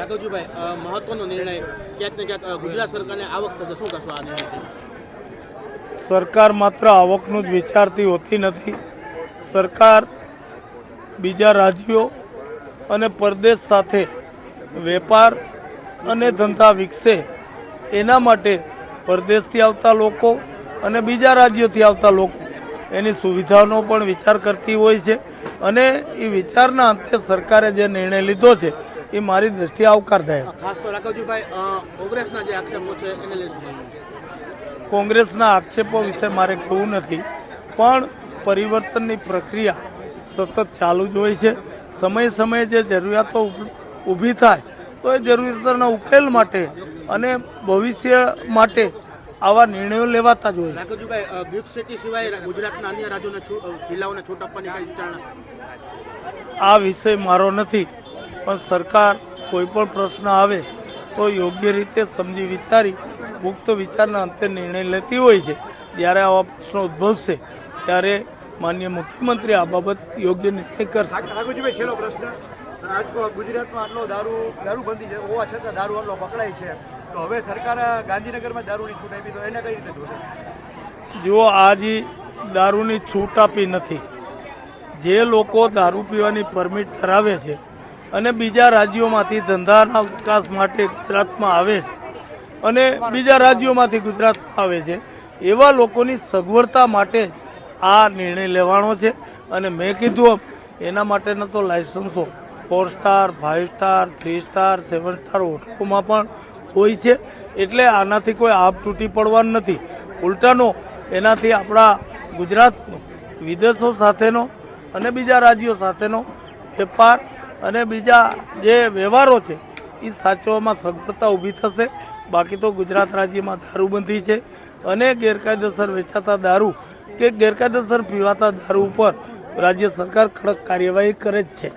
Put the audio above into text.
રાઘવજીભાઈ મહત્વનો નિર્ણય ક્યાંક ને ક્યાંક ગુજરાત સરકારને આવક થશે. શું કરશો આ નિર્ણય સરકાર માત્ર આવકનું જ વિચારતી હોતી નથી. સરકાર બીજા રાજ્યો અને પરદેશ સાથે વેપાર અને ધંધા વિકસે એના માટે પરદેશથી આવતા લોકો અને બીજા રાજ્યોથી આવતા લોકો એની સુવિધાનો પણ વિચાર કરતી હોય છે અને એ વિચારના અંતે સરકારે જે નિર્ણય લીધો છે એ મારી દ્રષ્ટિએ આવકારદાયક. ખાસ તો રાઘવજીભાઈ કોંગ્રેસના જે આક્ષેપો છે એને કોંગ્રેસના આક્ષેપો વિશે મારે કહેવું નથી પણ પરિવર્તનની પ્રક્રિયા સતત ચાલુ જ હોય છે. સમય સમયે જે જરૂરિયાતો ઊભી થાય તો એ જરૂરિયાતોના ઉકેલ માટે અને ભવિષ્ય માટે આવા નિર્ણયો લેવાતા જ હોય છે. આ વિષય મારો નથી. પણ સરકાર કોઈ પણ પ્રશ્ન આવે તો યોગ્ય રીતે સમજી વિચારી પુખ્ત વિચારના અંતે નિર્ણય લેતી હોય છે. જ્યારે આવા પ્રશ્નો ઉદ્ભવશે ત્યારે માન્ય મુખ્યમંત્રી આ બાબત યોગ્ય નિર્ણય કરશે. છેલ્લો પ્રશ્ન. ગુજરાતમાં આટલો દારૂ દારૂબંધી છે હોવા છતાં દારૂ આટલો પકડાય છે. તો હવે સરકાર ગાંધીનગરમાં દારૂની છૂટ આપી તો એને કઈ રીતે જોશે? જુઓ આજે દારૂની છૂટ આપી નથી. જે લોકો દારૂ પીવાની પરમિટ ધરાવે છે અને બીજા રાજ્યોમાંથી ધંધાના વિકાસ માટે ગુજરાતમાં આવે છે. અને બીજા રાજ્યોમાંથી ગુજરાતમાં આવે છે. એવા લોકોની સગવડતા માટે આ નિર્ણય લેવાનો છે. અને મેં કીધું એના માટેના તો લાયસન્સો four star five star three star seven star હોટલોમાં પણ હોય છે. એટલે આનાથી કોઈ આપ તૂટી પડવાનું નથી. ઉલટાનો, એનાથી આપણા ગુજરાતનો, વિદેશો સાથેનો અને બીજા રાજ્યો સાથેનો વેપાર અને બીજા જે વ્યવહારો છે, એ સાચવવામાં સગવડતા ઊભી થશે. બાકી તો ગુજરાત રાજ્યમાં દારૂબંધી છે અને ગેરકાયદેસર વેચાતા દારૂ કે ગેરકાયદેસર પીવાતા દારૂ ઉપર રાજ્ય સરકાર કડક કાર્યવાહી કરે જ છે.